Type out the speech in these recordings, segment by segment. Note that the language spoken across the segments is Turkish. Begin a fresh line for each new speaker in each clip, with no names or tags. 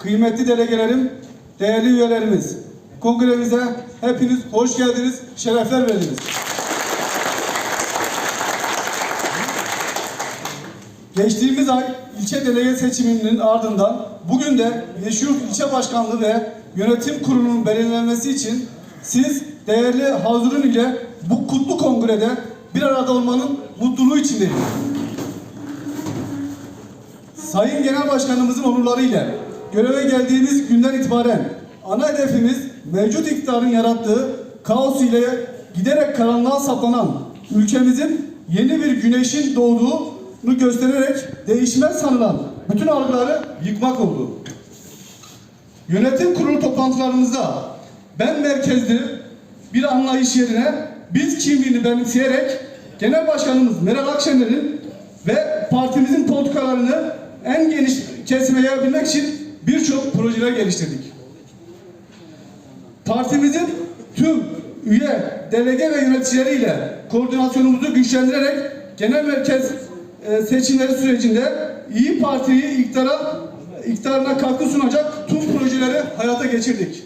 kıymetli delegelerim, değerli üyelerimiz, kongremize hepiniz hoş geldiniz, şerefler verdiniz. Geçtiğimiz ay ilçe delege seçiminin ardından bugün de Yeşilyurt İlçe Başkanlığı ve Yönetim Kurulu'nun belirlenmesi için siz değerli Hazırın ile bu kutlu kongrede bir arada olmanın mutluluğu içindeyim. Sayın Genel Başkanımızın onurlarıyla göreve geldiğimiz günden itibaren ana hedefimiz mevcut iktidarın yarattığı kaos ile giderek karanlığa saplanan ülkemizin yeni bir güneşin doğduğunu göstererek değişmez sanılan bütün algıları yıkmak oldu. Yönetim kurulu toplantılarımızda ben merkezli bir anlayış yerine biz kimliğini benimseyerek Genel Başkanımız Meral Akşener'in ve partimizin politikalarını en geniş kesime yayabilmek için birçok projeler geliştirdik. Partimizin tüm üye, delege ve yöneticileriyle koordinasyonumuzu güçlendirerek genel merkez e, seçimleri sürecinde İyi Parti'yi iktidara, iktidarına katkı sunacak tüm projeleri hayata geçirdik.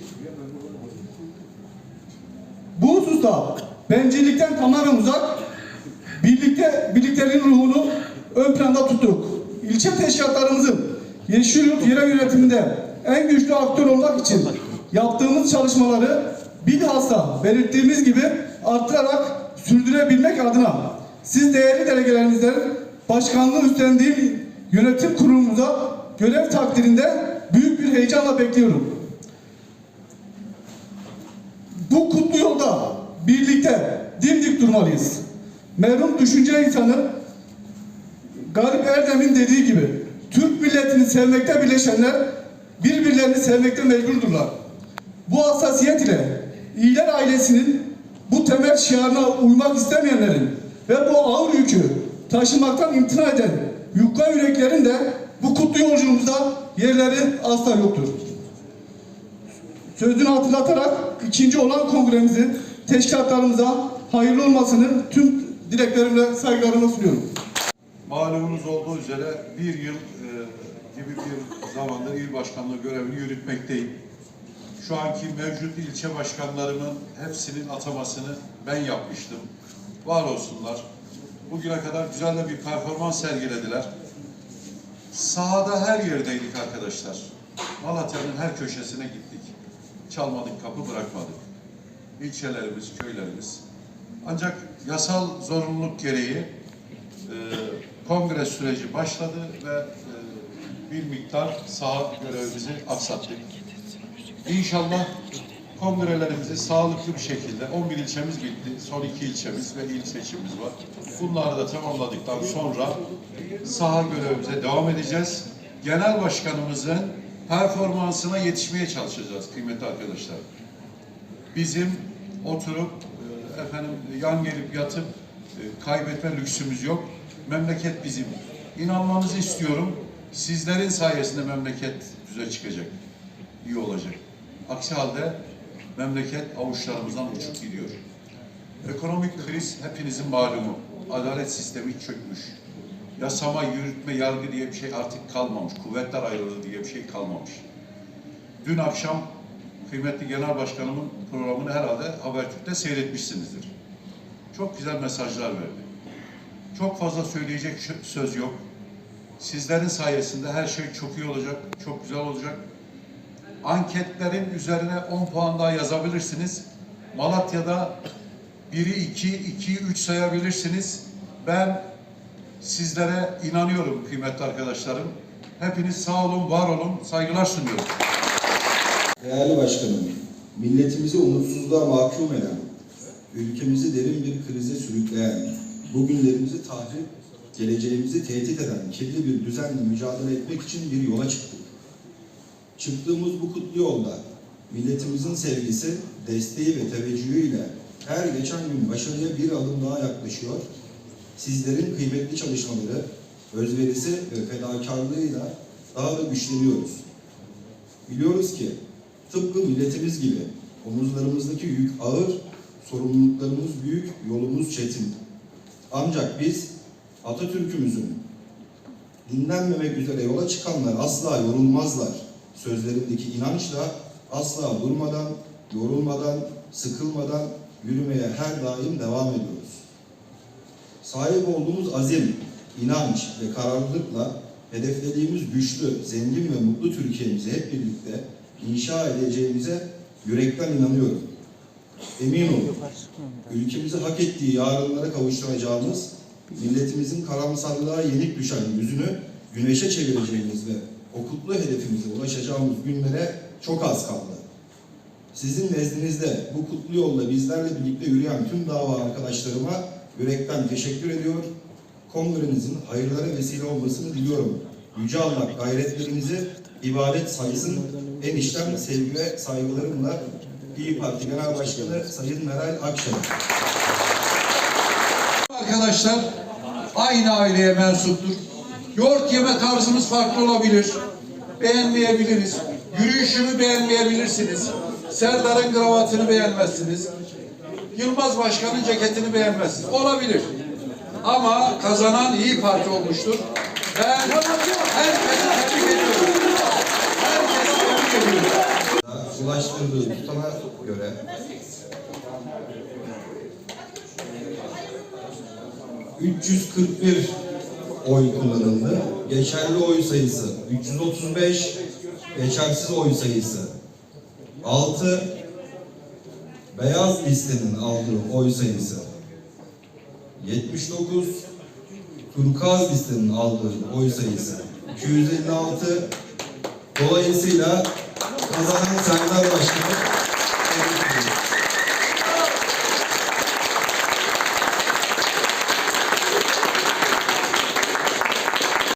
Bu hususta bencillikten tamamen uzak, birlikte birlikteliğin ruhunu ön planda tuttuk. İlçe teşkilatlarımızın Yeşilyurt yerel yönetiminde en güçlü aktör olmak için yaptığımız çalışmaları bilhassa belirttiğimiz gibi arttırarak sürdürebilmek adına siz değerli delegelerimizden başkanlığı üstlendiğim yönetim kurulumuza görev takdirinde büyük bir heyecanla bekliyorum. Bu kutlu yolda birlikte dimdik durmalıyız. Merhum düşünce insanı Galip Erdem'in dediği gibi Türk milletini sevmekte birleşenler birbirlerini sevmekte mecburdurlar. Bu hassasiyet ile İyiler ailesinin bu temel şiarına uymak istemeyenlerin ve bu ağır yükü taşımaktan imtina eden yukka yüreklerin de bu kutlu yolculuğumuzda yerleri asla yoktur. Sözünü hatırlatarak ikinci olan kongremizin teşkilatlarımıza hayırlı olmasını tüm dileklerimle saygılarımla sunuyorum.
Malumunuz olduğu üzere bir yıl e, gibi bir zamandır il başkanlığı görevini yürütmekteyim. Şu anki mevcut ilçe başkanlarımın hepsinin atamasını ben yapmıştım. Var olsunlar. Bugüne kadar güzel de bir performans sergilediler. Sahada her yerdeydik arkadaşlar. Malatya'nın her köşesine gittik. Çalmadık, kapı bırakmadık. İlçelerimiz, köylerimiz. Ancak yasal zorunluluk gereği e, kongre süreci başladı ve e, bir miktar saha görevimizi aksattık. İnşallah kongrelerimizi sağlıklı bir şekilde 11 ilçemiz bitti. Son iki ilçemiz ve il seçimimiz var. Bunları da tamamladıktan sonra saha görevimize devam edeceğiz. Genel başkanımızın performansına yetişmeye çalışacağız kıymetli arkadaşlar. Bizim oturup e, efendim yan gelip yatıp e, kaybetme lüksümüz yok. Memleket bizim. İnanmanızı istiyorum. Sizlerin sayesinde memleket düze çıkacak. iyi olacak. Aksi halde memleket avuçlarımızdan uçup gidiyor. Ekonomik kriz hepinizin malumu. Adalet sistemi çökmüş. Yasama, yürütme, yargı diye bir şey artık kalmamış. Kuvvetler ayrılığı diye bir şey kalmamış. Dün akşam kıymetli genel başkanımın programını herhalde Habertürk'te seyretmişsinizdir. Çok güzel mesajlar verdi. Çok fazla söyleyecek söz yok. Sizlerin sayesinde her şey çok iyi olacak, çok güzel olacak. Anketlerin üzerine 10 puan daha yazabilirsiniz. Malatya'da biri 2, 2'yi 3 sayabilirsiniz. Ben sizlere inanıyorum kıymetli arkadaşlarım. Hepiniz sağ olun, var olun, saygılar sunuyorum.
Değerli başkanım, milletimizi umutsuzluğa mahkum eden, ülkemizi derin bir krize sürükleyen, bugünlerimizi tahrip, geleceğimizi tehdit eden kirli bir düzenle mücadele etmek için bir yola çıktık. Çıktığımız bu kutlu yolda milletimizin sevgisi, desteği ve teveccühüyle her geçen gün başarıya bir adım daha yaklaşıyor. Sizlerin kıymetli çalışmaları, özverisi ve fedakarlığıyla daha da güçleniyoruz. Biliyoruz ki tıpkı milletimiz gibi omuzlarımızdaki yük ağır, sorumluluklarımız büyük, yolumuz çetin. Ancak biz Atatürk'ümüzün dinlenmemek üzere yola çıkanlar asla yorulmazlar sözlerindeki inançla asla durmadan, yorulmadan, sıkılmadan yürümeye her daim devam ediyoruz. Sahip olduğumuz azim, inanç ve kararlılıkla hedeflediğimiz güçlü, zengin ve mutlu Türkiye'mizi hep birlikte inşa edeceğimize yürekten inanıyorum. Emin olun, ülkemizi hak ettiği yarınlara kavuşturacağımız, milletimizin karamsarlığa yenik düşen yüzünü güneşe çevireceğimiz ve o kutlu hedefimize ulaşacağımız günlere çok az kaldı. Sizin nezdinizde bu kutlu yolda bizlerle birlikte yürüyen tüm dava arkadaşlarıma yürekten teşekkür ediyor. Kongrenizin hayırlara vesile olmasını diliyorum. Yüce Allah gayretlerinizi ibadet sayısın. En içten sevgi ve saygılarımla İyi Parti Genel Başkanı Sayın Meral Akşener.
Arkadaşlar aynı aileye mensuptur. Yoğurt yeme tarzımız farklı olabilir. Beğenmeyebiliriz. Yürüyüşümü beğenmeyebilirsiniz. Serdar'ın kravatını beğenmezsiniz. Yılmaz Başkan'ın ceketini beğenmezsiniz. Olabilir. Ama kazanan iyi Parti olmuştur. Ben herkesi tebrik ediyorum. Herkesi tebrik ediyorum.
ulaştırdığı tutana göre ...341 oy kullanıldı. Geçerli oy sayısı 335, geçersiz oy sayısı 6, beyaz listenin aldığı oy sayısı 79, turkuaz listenin aldığı oy sayısı 256, Dolayısıyla kazanan Serdar Başkanı